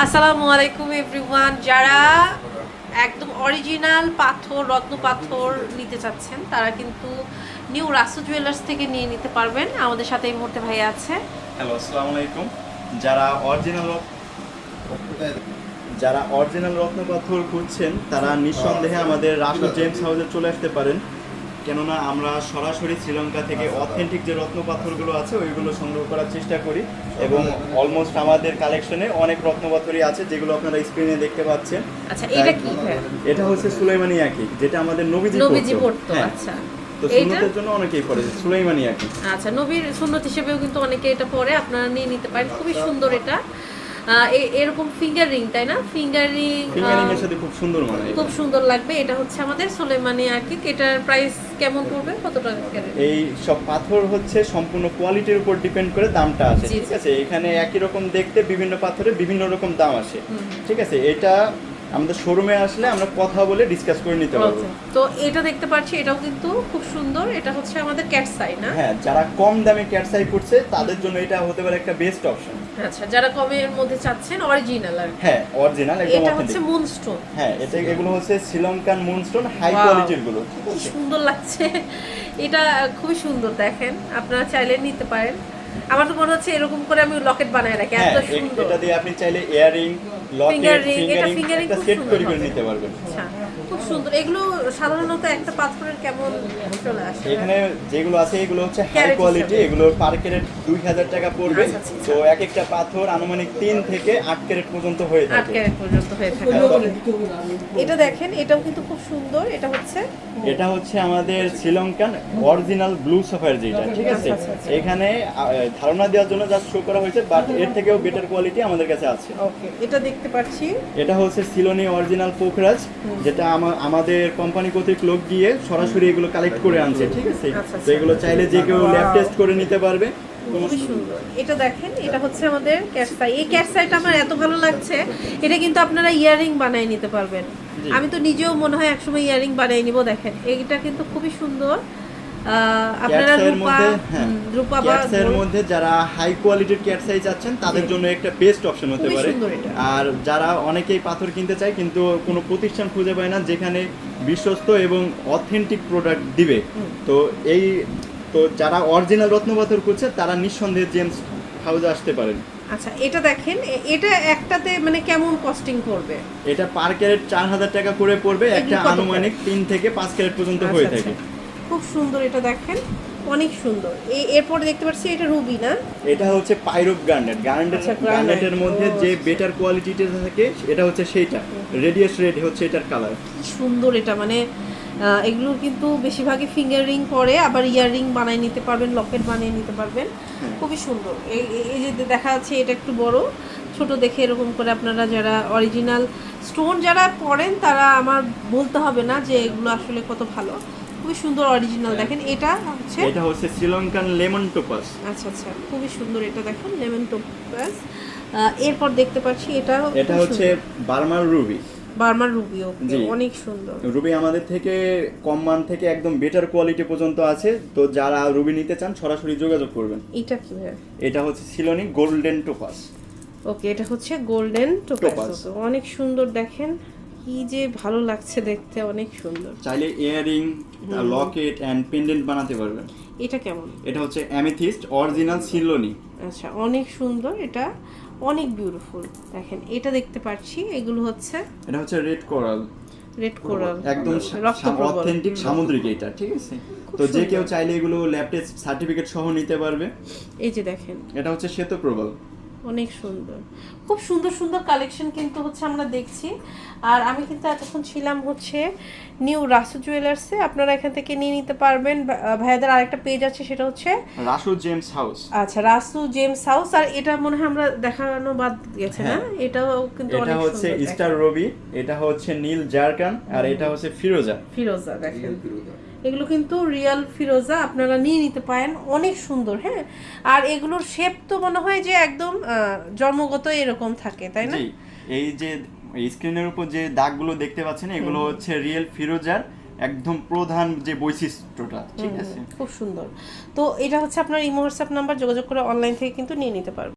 আসসালামু আলাইকুম এভরিওয়ান। যারা একদম অরিজিনাল পাথর, রত্ন পাথর নিতে চাচ্ছেন, তারা কিন্তু নিউ রাসু জুয়েলার্স থেকে নিয়ে নিতে পারবেন। আমাদের সাথে এই মুহূর্তে ভাই আছে। হ্যালো, আসসালামু আলাইকুম। যারা অরিজিনাল যারা অরিজিনাল রত্ন পাথর খুঁজছেন, তারা নিঃসন্দেহে আমাদের রাসু জেমস হাউসে চলে আসতে পারেন। কেননা আমরা সরাসরি শ্রীলঙ্কা থেকে অথেন্টিক যে রত্ন পাথরগুলো আছে ওইগুলো সংগ্রহ করার চেষ্টা করি। এবং অলমোস্ট আমাদের কালেকশনে অনেক রত্ন পাথরই আছে যেগুলো আপনারা স্ক্রিনে দেখতে পাচ্ছেন। আচ্ছা এটা কি ভাই? এটা হচ্ছে সুলাইমানি আকি যেটা আমাদের নবীজি পড়তো। পড়তো হ্যাঁ। আচ্ছা। তো সুন্নতের জন্য অনেকেই পড়ে সুলাইমানি আকি। আচ্ছা নবীর সুন্নত হিসেবেও কিন্তু অনেকে এটা পরে আপনারা নিয়ে নিতে পারেন। খুবই সুন্দর এটা। এরকম ফিঙ্গার রিং তাই না? ফিঙ্গার রিং এর সাথে খুব সুন্দর মানে খুব সুন্দর লাগবে। এটা হচ্ছে আমাদের সোলেমানি আর কি এটার প্রাইস কেমন পড়বে? কত টাকা এই সব পাথর হচ্ছে সম্পূর্ণ কোয়ালিটির উপর ডিপেন্ড করে দামটা আসে জি, ঠিক আছে? এখানে একই রকম দেখতে বিভিন্ন পাথরে বিভিন্ন রকম দাম আসে ঠিক আছে? এটা আমাদের শোরুমে আসলে আমরা কথা বলে ডিসকাস করে নিতে পারব। তো এটা দেখতে পাচ্ছি এটাও কিন্তু খুব সুন্দর। এটা হচ্ছে আমাদের ক্যাট সাই না? হ্যাঁ যারা কম দামে ক্যাটসাই করছে তাদের জন্য এটা হতে পারে একটা বেস্ট অপশন আচ্ছা যারা কমের মধ্যে চাচ্ছেন অরিজিনাল আর হ্যাঁ অরিজিনাল একদম এটা হচ্ছে। মুনস্টোন হ্যাঁ এটা এগুলো হচ্ছে শ্রীলঙ্কান মুনস্টোন হাই. কোয়ালিটিরগুলো। সুন্দর লাগছে। এটা খুবই সুন্দর দেখেন। আপনারা চাইলে নিতে পারেন। আমার তো মনে হচ্ছে এরকম করে আমি লকেট বানায় রাখি হ্যাঁ এত সুন্দর। এটা দিয়ে আপনি চাইলে ইয়ারিং লকেট এটা ফিঙ্গারিং fingering সেট করে করে নিতে পারবেন। আচ্ছা খুব সুন্দর। এগুলো সাধারণত একটা পাথরের কেমন চলে আসে? এখানে যেগুলো আছে এগুলো হচ্ছে হাই কোয়ালিটি এগুলো পার ক্যারেট দুই হাজার টাকা পড়বে। আচ্ছা, আচ্ছা, তো এক একটা পাথর আনুমানিক তিন থেকে আট ক্যারেট পর্যন্ত হয়ে থাকে। ক্যারেট পর্যন্ত হয়ে থাকে। হ্যাঁ, এটা দেখেন এটাও কিন্তু খুব সুন্দর এটা হচ্ছে? এটা হচ্ছে আমাদের শ্রীলঙ্কান অরিজিনাল ব্লু সাফায়ার যেটা ঠিক আছে? আচ্ছা, আচ্ছা, আচ্ছা। এখানে ধারণা দেওয়ার জন্য যা শো করা হয়েছে বাট এর থেকেও বেটার কোয়ালিটি আমাদের কাছে আছে। ওকে এটা দেখতে পাচ্ছি। এটা হচ্ছে সিলোনি অরিজিনাল পোখরাজ যেটা আমা- আমাদের কোম্পানি কর্তৃক লোক গিয়ে সরাসরি এগুলো কালেক্ট করে আনছে ঠিক আছে? আচ্ছা, তো এগুলো চাইলে যে কেউ ল্যাব টেস্ট করে নিতে পারবে। খুবই সুন্দর। এটা দেখেন এটা হচ্ছে আমাদের ক্যাটসাই এই ক্যাটসাইটা আমার এত ভালো লাগছে এটা কিন্তু আপনারা ইয়ারিং বানায় নিতে পারবেন। আমি তো নিজেও মনে হয় একসময় ইয়ারিং বানিয়ে নিব দেখেন। এইটা কিন্তু খুবই সুন্দর। আপনারা রূপা হ্যাঁ রূপা বা gold- মধ্যে যারা হাই কোয়ালিটির ক্যাট সাইজ চাচ্ছেন তাদের জন্য একটা বেস্ট অপশন হতে পারে। আর যারা অনেকেই পাথর কিনতে চায় কিন্তু কোনো প্রতিষ্ঠান খুঁজে পায় না যেখানে বিশ্বস্ত এবং অথেন্টিক প্রোডাক্ট দিবে। তো এই তো যারা অরিজিনাল রত্ন পাথর খুঁজছে তারা নিঃসন্দেহে জেমস হাউসে আসতে পারেন। আচ্ছা এটা দেখেন এটা একটাতে মানে কেমন কস্টিং পড়বে? এটা পার ক্যারেট চার হাজার টাকা করে পড়বে একটা আনুমানিক তিন থেকে পাঁচ ক্যারেট পর্যন্ত হয়ে আচ্ছা, থাকে। আচ্ছা। খুব সুন্দর এটা দেখেন অনেক সুন্দর। এই এরপরে দেখতে পাচ্ছি এটা রুবি না? এটা হচ্ছে পাইরোপ গার্নেট গার্নেটের আচ্ছা। গার্নেটের মধ্যে যে আচ্ছা। বেটার কোয়ালিটিটা থাকে এটা হচ্ছে সেইটা। রেডিয়াস রেড হচ্ছে এটার কালার কি সুন্দর এটা মানে আহ, এগুলোর কিন্তু বেশিরভাগই ফিঙ্গার রিং পরে আবার ইয়ার রিং বানিয়ে নিতে পারবেন লকেট বানিয়ে নিতে পারবেন। খুবই সুন্দর। এই এই- এই যে দেখা যাচ্ছে এটা একটু বড় ছোট দেখে এরকম করে আপনারা যারা অরিজিনাল স্টোন যারা পড়েন তারা আমার বলতে হবে না যে এগুলো আসলে কত ভালো। খুবই সুন্দর অরিজিনাল দেখেন এটা হচ্ছে এটা হচ্ছে শ্রীলঙ্কান লেমন টোপাস আচ্ছা আচ্ছা খুবই সুন্দর এটা দেখেন লেমন টোপাস এরপর দেখতে পাচ্ছি এটা এটা হচ্ছে বার্মার রুবি বার্মার রুবিও জি। অনেক সুন্দর। রুবি আমাদের থেকে কম মান থেকে একদম বেটার কোয়ালিটি পর্যন্ত আছে। তো যারা রুবি নিতে চান সরাসরি যোগাযোগ করবেন। এটা কি ভাই? এটা হচ্ছে সিলোনি গোল্ডেন টোপাস ওকে এটা হচ্ছে গোল্ডেন টোপাস অনেক সুন্দর দেখেন। কি যে ভালো লাগছে দেখতে অনেক সুন্দর। চাইলে ইয়ারিং লকেট অ্যান্ড পেন্ডেন্ট বানাতে পারবেন। এটা কেমন? এটা হচ্ছে অ্যামেথিস্ট অরিজিনাল সিলোনি আচ্ছা অনেক সুন্দর এটা অনেক বিউটিফুল দেখেন এটা দেখতে পাচ্ছি এগুলো হচ্ছে এটা হচ্ছে রেড কোরাল রেড কোরাল একদম অথেন্টিক সামুদ্রিক এটা ঠিক আছে? তো যে কেউ চাইলে এগুলো ল্যাব টেস্ট সার্টিফিকেট সহ নিতে পারবে। এই যে দেখেন। এটা হচ্ছে শ্বেত প্রবল অনেক সুন্দর। খুব সুন্দর সুন্দর কালেকশন কিন্তু হচ্ছে আমরা দেখছি। আর আমি কিন্তু এতক্ষণ ছিলাম হচ্ছে নিউ রাসু জুয়েলার্সে আপনারা এখান থেকে নিয়ে নিতে পারবেন। ভাইয়াদের আরেকটা পেজ আছে সেটা হচ্ছে রাসু জেমস হাউস আচ্ছা রাসু জেমস হাউস আর এটা মনে হয় আমরা দেখানো বাদ গেছে না? হ্যাঁ। এটাও কিন্তু এটা অনেক হচ্ছে সুন্দর দেখেন। স্টার রবি এটা হচ্ছে নীল জারকান আর এটা হচ্ছে ফিরোজা ফিরোজা দেখেন। এগুলো কিন্তু রিয়াল ফিরোজা আপনারা নিয়ে নিতে পারেন। অনেক সুন্দর হ্যাঁ? আর এগুলোর শেপ তো মনে হয় যে একদম জন্মগত এরকম থাকে তাই না? এই যে স্ক্রিনের উপর যে দাগগুলো দেখতে পাচ্ছেন এগুলো হচ্ছে রিয়েল ফিরোজার একদম প্রধান যে বৈশিষ্ট্যটা ঠিক আছে? খুব সুন্দর। তো এটা হচ্ছে আপনার ইমো হোয়াটসঅ্যাপ নাম্বার যোগাযোগ করে অনলাইন থেকে কিন্তু নিয়ে নিতে পারবেন।